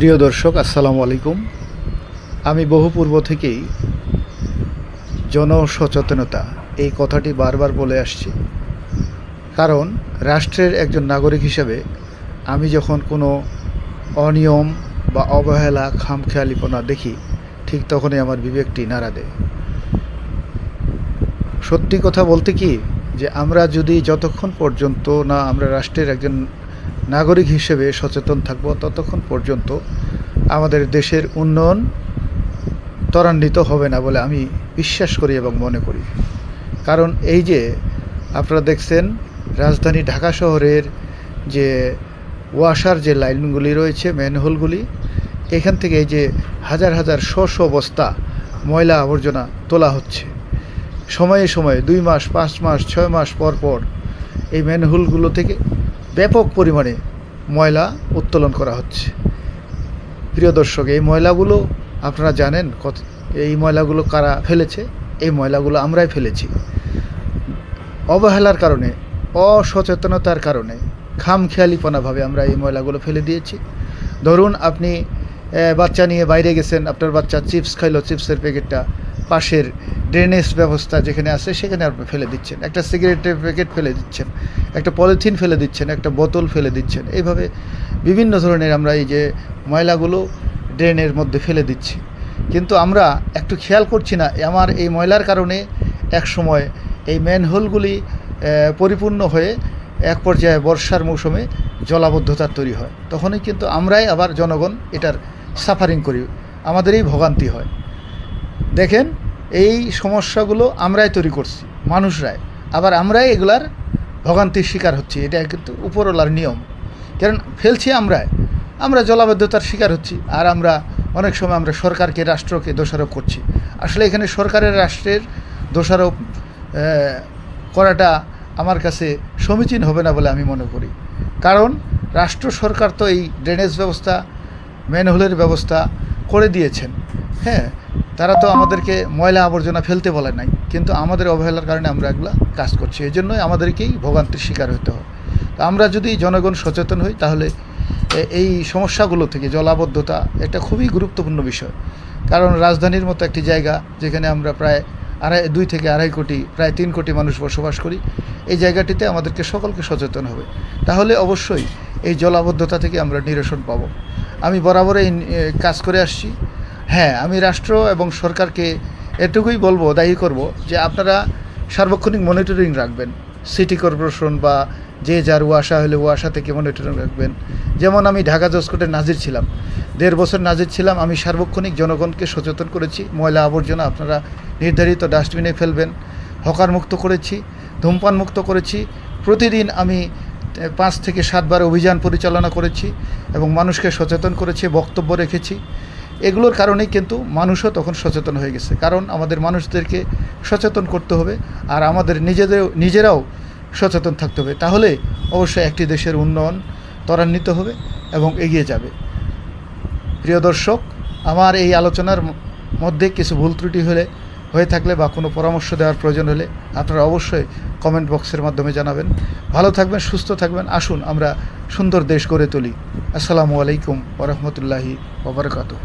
প্রিয় দর্শক, আসসালামু আলাইকুম। আমি বহু পূর্ব থেকেই জনসচেতনতা, এই কথাটি বারবার বলে আসছি। কারণ রাষ্ট্রের একজন নাগরিক হিসেবে আমি যখন কোনো অনিয়ম বা অবহেলা, খামখেয়ালিপনা দেখি, ঠিক তখনই আমার বিবেকটি নাড়া দেয়। সত্যি কথা বলতে কি, যে আমরা যদি যতক্ষণ পর্যন্ত না আমরা রাষ্ট্রের একজন নাগরিক হিসেবে সচেতন থাকব ততক্ষণ পর্যন্ত আমাদের দেশের উন্নয়ন ত্বরান্বিত হবে না বলে আমি বিশ্বাস করি এবং মনে করি। কারণ এই যে আপনারা দেখছেন, রাজধানী ঢাকা শহরের যে ওয়াসার যে লাইনগুলি রয়েছে, ম্যানহোলগুলি, এখান থেকে এই যে হাজার হাজার শ শ বস্তা ময়লা আবর্জনা তোলা হচ্ছে। সময়ে সময়ে দুই মাস, পাঁচ মাস, ছয় মাস পর পর এই ম্যানহোলগুলো থেকে ব্যাপক পরিমাণে ময়লা উত্তোলন করা হচ্ছে। প্রিয় দর্শক, এই ময়লাগুলো আপনারা জানেন কত, এই ময়লাগুলো কারা ফেলেছে? এই ময়লাগুলো আমরাই ফেলেছি। অবহেলার কারণে, অসচেতনতার কারণে, খামখেয়ালিপনাভাবে আমরা এই ময়লাগুলো ফেলে দিয়েছি। ধরুন আপনি বাচ্চা নিয়ে বাইরে গেছেন, আপনার বাচ্চা চিপস খাইলো, চিপসের প্যাকেটটা পাশের ড্রেনেজ ব্যবস্থা যেখানে আছে, সেখানে আপনি ফেলে দিচ্ছেন। একটা সিগারেটের প্যাকেট ফেলে দিচ্ছেন। একটা পলিথিন ফেলে দিচ্ছেন, একটা বোতল ফেলে দিচ্ছেন। এইভাবে বিভিন্ন ধরনের আমরা এই যে ময়লাগুলো ড্রেনের মধ্যে ফেলে দিচ্ছি। কিন্তু আমরা একটু খেয়াল করছি না আমার এই ময়লার কারণে এক সময় এই ম্যানহোলগুলি পরিপূর্ণ হয়ে এক পর্যায়ে বর্ষার মৌসুমে জলাবদ্ধতা তৈরি হয়। তখনই কিন্তু আমরাই আবার জনগণ এটার সাফারিং করি, আমাদেরই ভোগান্তি হয়। দেখেন, এই সমস্যাগুলো আমরাই তৈরি করছি, মানুষরাই। আবার আমরাই এগুলার ভোগান্তির শিকার হচ্ছি, এটা কিন্তু উপরওয়ালার নিয়ম। কারণ ফেলছি আমরাই, আমরা জলাবদ্ধতার শিকার হচ্ছি, আর আমরা অনেক সময় আমরা সরকারকে, রাষ্ট্রকে দোষারোপ করছি। আসলে এখানে সরকারের, রাষ্ট্রের দোষারোপ করাটা আমার কাছে সমীচীন হবে না বলে আমি মনে করি। কারণ রাষ্ট্র সরকার তো এই ড্রেনেজ ব্যবস্থা, ম্যানহোলের ব্যবস্থা করে দিয়েছেন। হ্যাঁ তারা তো আমাদেরকে ময়লা আবর্জনা ফেলতে বলে নাই, কিন্তু আমাদের অবহেলার কারণে আমরা এগুলা কাজ করছি এই জন্যই আমাদেরকেই ভোগান্তির শিকার হতে হয় তো আমরা যদি জনগণ সচেতন হই, তাহলে এই সমস্যাগুলো থেকে জলাবদ্ধতা এটা খুবই গুরুত্বপূর্ণ বিষয়। কারণ রাজধানীর মতো একটি জায়গা যেখানে আমরা প্রায় আড়াই, দুই থেকে আড়াই কোটি, প্রায় তিন কোটি মানুষ বসবাস করি, এই জায়গাটিতে আমাদেরকে সকলকে সচেতন হবে। তাহলে অবশ্যই এই জলাবদ্ধতা থেকে আমরা নিরসন পাব। আমি বরাবর এই কাজ করে আসছি। হ্যাঁ আমি রাষ্ট্র এবং সরকারকে এটুকুই বলব, দায়ী করব যে আপনারা সার্বক্ষণিক মনিটরিং রাখবেন। সিটি কর্পোরেশন বা যে যার ওয়াসা হলে ওয়াসা থেকে মনিটরিং রাখবেন। যেমন আমি ঢাকা জসকোটে নাজির ছিলাম। দেড় বছর নাজির ছিলাম, আমি সার্বক্ষণিক জনগণকে সচেতন করেছি। ময়লা আবর্জনা আপনারা নির্ধারিত ডাস্টবিনে ফেলবেন, হকার মুক্ত করেছি, ধূমপান মুক্ত করেছি। প্রতিদিন আমি পাঁচ থেকে সাতবার অভিযান পরিচালনা করেছি এবং মানুষকে সচেতন করেছি, বক্তব্য রেখেছি। এগুলোর কারণেই কিন্তু মানুষও তখন সচেতন হয়ে গেছে। কারণ আমাদের মানুষদেরকে সচেতন করতে হবে আর আমাদের নিজেদের, নিজেরাও সচেতন থাকতে হবে। তাহলে অবশ্যই একটি দেশের উন্নয়ন ত্বরান্বিত হবে এবং এগিয়ে যাবে। প্রিয় দর্শক, আমার এই আলোচনার মধ্যে কিছু ভুল ত্রুটি হলে, হয়ে থাকলে বা কোনো পরামর্শ দেওয়ার প্রয়োজন হলে আপনারা অবশ্যই কমেন্ট বক্সের মাধ্যমে জানাবেন। ভালো থাকবেন, সুস্থ থাকবেন, আসুন আমরা সুন্দর দেশ গড়ে তুলি। আসসালামু আলাইকুম ওরহমতুল্লাহি ওবরকাতু